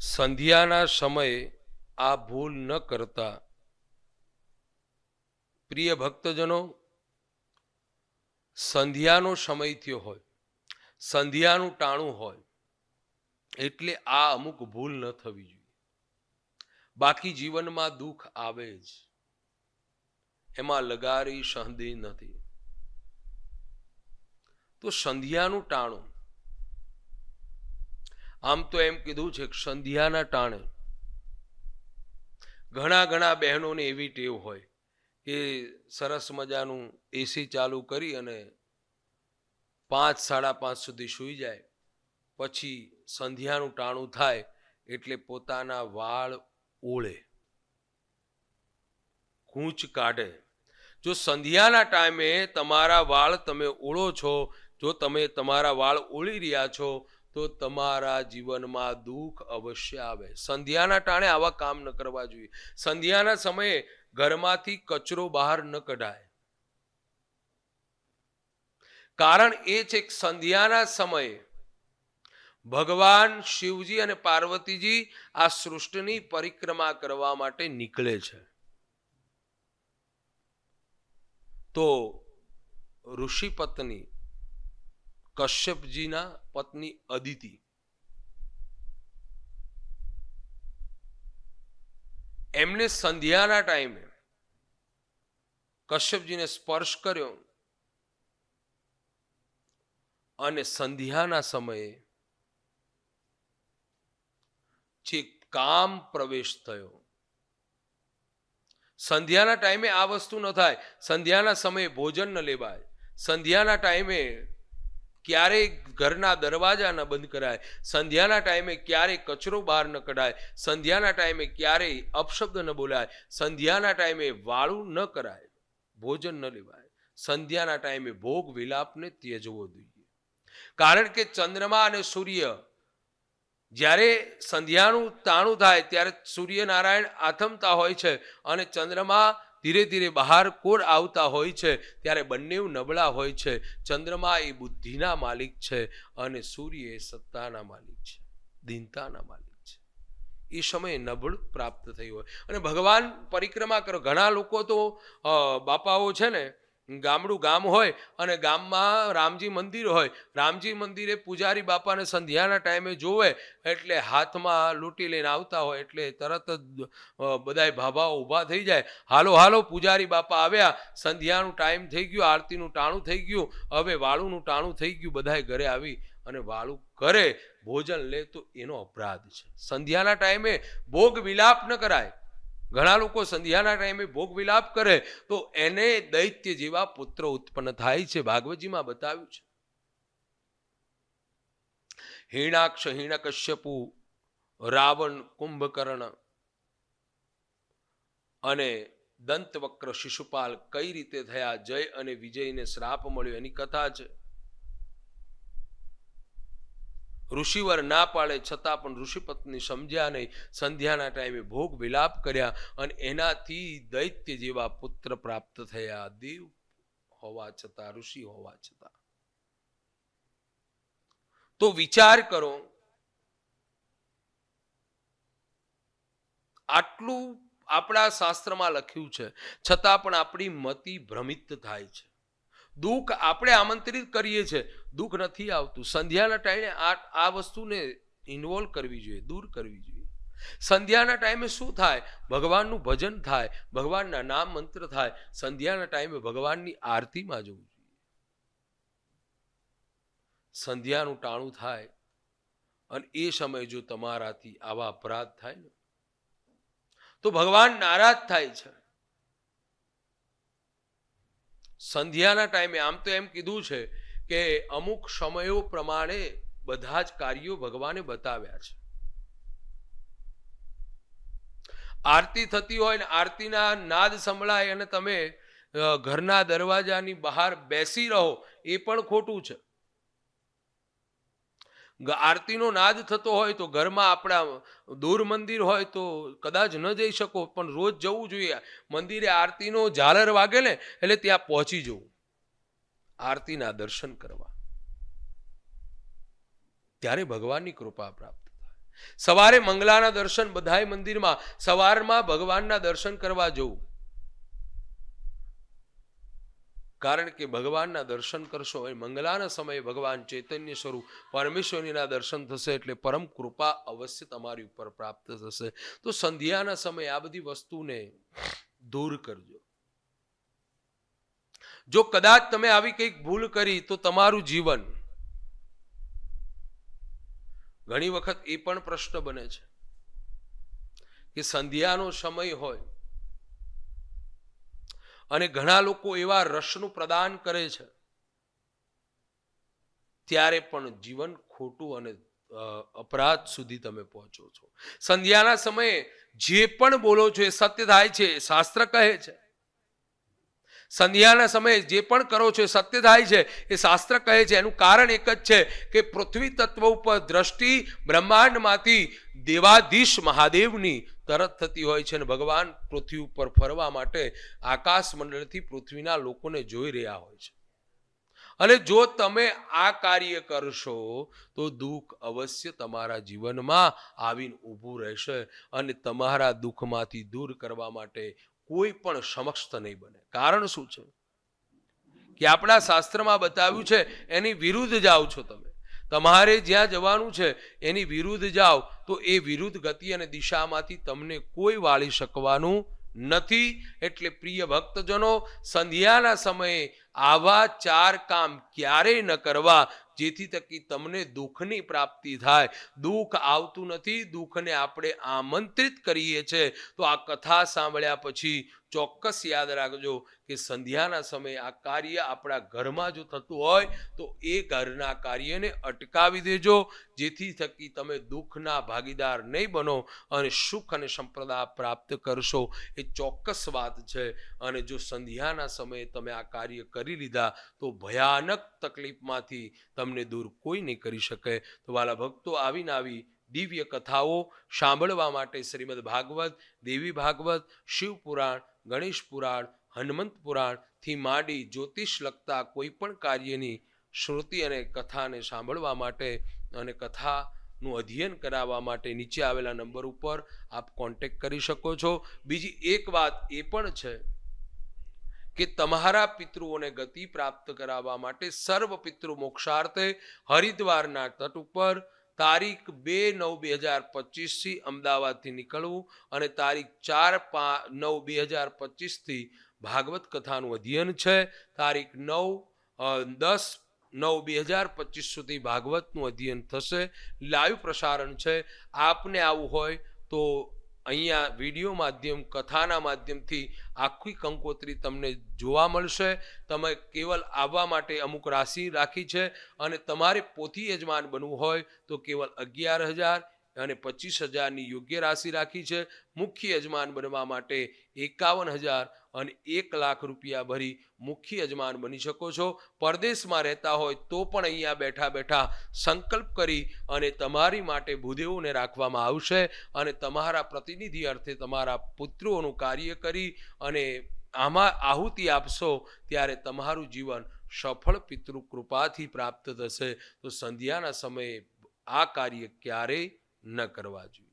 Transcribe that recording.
સંધ્યાના સમયે આ ભૂલ ન કરતા. પ્રિય ભક્તજનો, સંધ્યાનો સમય થયો હોય, સંધ્યાનું ટાણું હોય, એટલે આ અમુક ભૂલ ન થવી જોઈએ. બાકી જીવનમાં દુઃખ આવે જ. એમાં લગારી સહદી નથી. તો સંધ્યાનું ટાણું આમ તો એમ કીધું છે કે સંધ્યાના ટાણે ઘણા ઘણા બહેનોને એવી ટેવ હોય કે સરસ મજાનું એસી ચાલુ કરી અને પાંચ, સાડા પાંચ સુધી સૂઈ જાય. પછી સંધ્યાનું ટાણું થાય એટલે પોતાના વાળ ઓળે. કૂંચ કાઢે. જો સંધ્યાના ટાઈમે તમારા વાળ તમે ઓળો છો, જો તમે તમારા વાળ ઓળી રહ્યા છો તો તમારા જીવનમાં દુઃખ અવશ્ય આવે. સંધ્યાના ટાણે આવા કામ ન કરવા જોઈએ. સંધ્યાના સમયે ઘરમાંથી કચરો બહાર ન કઢાય. કારણ એ છે કે સંધ્યાના સમયે ભગવાન શિવજી અને પાર્વતીજી આ સૃષ્ટિની પરિક્રમા કરવા માટે નીકળે છે. તો ઋષિ પત્ની કશ્યપજીના પત્ની અદિતિ. એમને સંધ્યાના ટાઈમે કશ્યપજીને સ્પર્શ કર્યો અને સંધ્યાના સમયે જે કામ પ્રવેશ થયો. સંધ્યાના ટાઈમે આ વસ્તુ ન થાય. સંધ્યાના સમયે ભોજન ન લેવાય. સંધ્યાના ટાઈમે ક્યારેય ઘરના દરવાજા ન બંધ કરાય. સંધ્યાના ટાઈમે ક્યારેય કચરો બહાર ન કઢાય. સંધ્યાના ટાઈમે ક્યારેય અપશબ્દ ન બોલાય. સંધ્યાના ટાઈમે વાળું ન કરાય. ભોજન ન લેવાય. સંધ્યાના ટાઈમે ભોગ વિલાપને ત્યજવો જોઈએ. કારણ કે ચંદ્રમા અને સૂર્ય જ્યારે સંધ્યાનું તાણું થાય ત્યારે સૂર્યનારાયણ આથમતા હોય છે અને ચંદ્રમા ધીરે ધીરે બહાર કોર આવતા હોય છે, ત્યારે બંને નબળા હોય છે. ચંદ્રમા એ બુદ્ધિના માલિક છે અને સૂર્ય એ સત્તાના માલિક છે, દીનતાના માલિક છે. એ સમયે નબળ પ્રાપ્ત થયું હોય. અને ભગવાન પરિક્રમા કરો. ઘણા લોકો તો બાપાઓ છે ને ગામડું ગામ હોય અને ગામમાં રામજી મંદિર હોય, રામજી મંદિરે પૂજારી બાપાને સંધ્યાના ટાઈમે જોવે એટલે હાથમાં લૂંટી લઈને આવતા હોય એટલે તરત જ બધાય ભાભાઓ ઊભા થઈ જાય. હાલો હાલો, પૂજારી બાપા આવ્યા. સંધ્યાનું ટાઈમ થઈ ગયું, આરતીનું ટાણું થઈ ગયું. હવે વાળુંનું ટાણું થઈ ગયું, બધાય ઘરે આવી અને વાળું કરે. ભોજન લે તો એનો અપરાધ છે. સંધ્યાના ટાઈમે ભોગ વિલાપ ન કરાય. ઘણા લોકો સંધ્યાના ટાઈમે ભોગ વિલાપ કરે તો એને દૈત્ય જેવા પુત્ર ઉત્પન્ન થાય છે. ભાગવતજીમાં બતાવ્યું છે. હિણાક્ષ, હિણકશ્યપુ, રાવણ, કુંભકર્ણ અને દંતવક્ર શિશુપાલ કઈ રીતે થયા? જય અને વિજયને શ્રાપ મળ્યો. એની કથા છે. ઋષિવર ના પાડે, છતાં પણ ઋષિપત્ની સમજ્યા નહીં સંધ્યાના ટાઈમે ભોગ વિલાપ કર્યા અને એનાથી દૈત્ય જેવા પુત્ર પ્રાપ્ત થયા. દેવ હોવા છતાં, ઋષિ હોવા છતાં. તો વિચાર કરો, આટલું આપણા શાસ્ત્રમાં લખ્યું છે, છતાં પણ આપણી મતિ ભ્રમિત થાય છે. દુઃખ આપણે આમંત્રિત કરીએ છીએ. દુઃખ નથી આવતું. સંધ્યાના ટાઈમે આ આ વસ્તુને ઇન્વોલ્વ કરવી જોઈએ, દૂર કરવી જોઈએ. સંધ્યાના ટાઈમે શું થાય? ભગવાનનું ભજન થાય, ભગવાનના નામ મંત્ર થાય. સંધ્યાના ટાઈમે ભગવાનની આરતીમાં જવું જોઈએ. સંધ્યાનું ટાણું થાય અને એ સમયે જો તમારાથી આવા અપરાધ થાય ને, તો ભગવાન નારાજ થાય છે. સંધ્યાના ટાઈમે આમ તો એમ કીધું છે કે અમુક સમયો પ્રમાણે બધા જ કાર્યો ભગવાને બતાવ્યા છે. આરતી થતી હોય ને આરતીના નાદ સંભળાય અને તમે ઘરના દરવાજાની બહાર બેસી રહો, એ પણ ખોટું છે. આરતીનો નાદ થતો હોય તો ઘરમાં આપણા દૂર મંદિર હોય તો કદાચ ન જઈ શકો, પણ રોજ જવું જોઈએ. મંદિરે આરતીનો ઝાલર વાગે ને, એટલે ત્યાં પહોંચી જવું. આરતીના દર્શન કરવા. ત્યારે ભગવાનની કૃપા પ્રાપ્ત થાય. સવારે મંગલાના દર્શન બધાય મંદિરમાં, સવારમાં ભગવાનના દર્શન કરવા જવું. કારણ કે ભગવાનના દર્શન કરશો એ મંગલાના સમયે ભગવાન ચૈતન્ય સ્વરૂપ પરમેશ્વરીના દર્શન થશે એટલે પરમ કૃપા અવશ્ય તમારી ઉપર પ્રાપ્ત થશે. તો સંધ્યાના સમયે આ બધી વસ્તુને દૂર કરજો. જો કદાચ તમે આવી કંઈક ભૂલ કરી તો તમારું જીવન ઘણી વખત એ પણ પ્રશ્ન બને છે કે સંધ્યાનો સમય હોય અને ઘણા લોકો એવા રસનું પ્રદાન કરે છે. ત્યારે પણ જીવન ખોટું અને અપરાધ સુધી તમે પહોંચો છો. સંધ્યાના સમયે જે પણ બોલો છો એ સત્ય થાય છે શાસ્ત્ર કહે છે. સંધ્યાના સમયે જે પણ કરો છો એ સત્ય થાય છે, એ શાસ્ત્ર કહે છે. એનું કારણ એક જ છે કે પૃથ્વી તત્વ ઉપર દ્રષ્ટિ બ્રહ્માંડમાંથી દેવાધીશ મહાદેવની તરત થતી હોય છે અને ભગવાન પૃથ્વી ઉપર ફરવા માટે આકાશ મંડળથી પૃથ્વીના લોકોને જોઈ રહ્યા હોય છે. અને જો તમે આ કાર્ય કરશો, તો દુઃખ અવશ્ય તમારા જીવનમાં આવીને ઊભું રહેશે અને તમારા દુઃખમાંથી દૂર કરવા માટે કોઈ પણ સમક્ષ નહીં બને. કારણ શું છે? કે આપણા શાસ્ત્રમાં બતાવ્યું છે, એની વિરુદ્ધ જાઓ છો તમે. તમારે જ્યાં જવાનું છે, એની વિરુદ્ધ જાઓ. તો એ વિરુદ્ધ ગતિ અને દિશામાંથી તમને કોઈ વાળી શકવાનું નથી. એટલે પ્રિય ભક્તજનો, સંધ્યાના સમયે આવા ચાર કામ ક્યારેય ન કરવા જેથી તકી તમને દુઃખની પ્રાપ્તિ થાય. દુઃખ આવતું નથી, દુઃખને આપણે આમંત્રિત કરીએ છીએ તો આ કથા સાંભળ્યા પછી ચોક્કસ યાદ રાખજો કે સંધ્યાના સમયે આ કાર્ય આપણા ઘરમાં જો થતું હોય, તો એ ઘરના કાર્યને અટકાવી દેજો. જેથી થકી તમે દુઃખના ભાગીદાર નહીં બનો અને સુખ અને સંપ્રદાય પ્રાપ્ત કરશો. એ ચોક્કસ વાત છે. અને જો સંધ્યાના સમયે તમે આ કાર્ય કરી લીધા તો ભયાનક તકલીફમાંથી તમને દૂર કોઈ નહીં કરી શકે. તો વાલા ભક્તો આવીને આવી દિવ્ય કથાઓ સાંભળવા માટે શ્રીમદ ભાગવત, દેવી ભાગવત, શિવ પુરાણ, ગણેશ પુરાણ, હનુમંત પુરાણથી માંડી જ્યોતિષ લગતા કોઈ પણ કાર્યની શ્રુતિ અને કથાને સાંભળવા માટે અને કથાનું અધ્યયન કરાવવા માટે નીચે આવેલા નંબર ઉપર આપ કોન્ટેક્ટ કરી શકો છો. બીજી એક વાત એ પણ છે કે તમારા પિતૃઓને ગતિ પ્રાપ્ત કરાવવા માટે સર્વ પિતૃ મોક્ષાર્થે હરિદ્વારના તટ ઉપર તારીખ બે નવ બે હજાર પચીસથી અમદાવાદથી નીકળવું અને તારીખ ચાર પા નવ બે હજાર પચીસથી ભાગવત કથાનું અધ્યયન છે. તારીખ નવ દસ નવ બે હજાર પચીસ સુધી ભાગવતનું અધ્યયન થશે. લાઈવ પ્રસારણ છે. આપને આવું હોય તો અહીંયા વીડિયો માધ્યમ, કથાના માધ્યમથી આખી કંકોત્રી તમને જોવા મળશે. તમે કેવલ આવવા માટે અમુક રાશિ રાખી છે અને તમારે પોથી યજમાન બનવું હોય તો કેવલ અગિયાર હજાર અને પચીસ હજારની યોગ્ય રાશિ રાખી છે. મુખ્ય યજમાન બનવા માટે એકાવન હજાર અને એક લાખ રૂપિયા ભરી મુખ્ય યજમાન બની શકો છો. પરદેશમાં રહેતા હોય તો પણ અહીંયા બેઠા બેઠા સંકલ્પ કરી અને તમારી માટે ભૂદેવોને રાખવામાં આવશે અને તમારા પ્રતિનિધિ અર્થે તમારા પુત્રોનું કાર્ય કરી અને આમાં આહુતિ આપશો ત્યારે તમારું જીવન સફળ પિતૃ કૃપાથી પ્રાપ્ત થશે. તો સંધ્યાના સમયે આ કાર્ય ક્યારેય ન કરવા જોઈએ.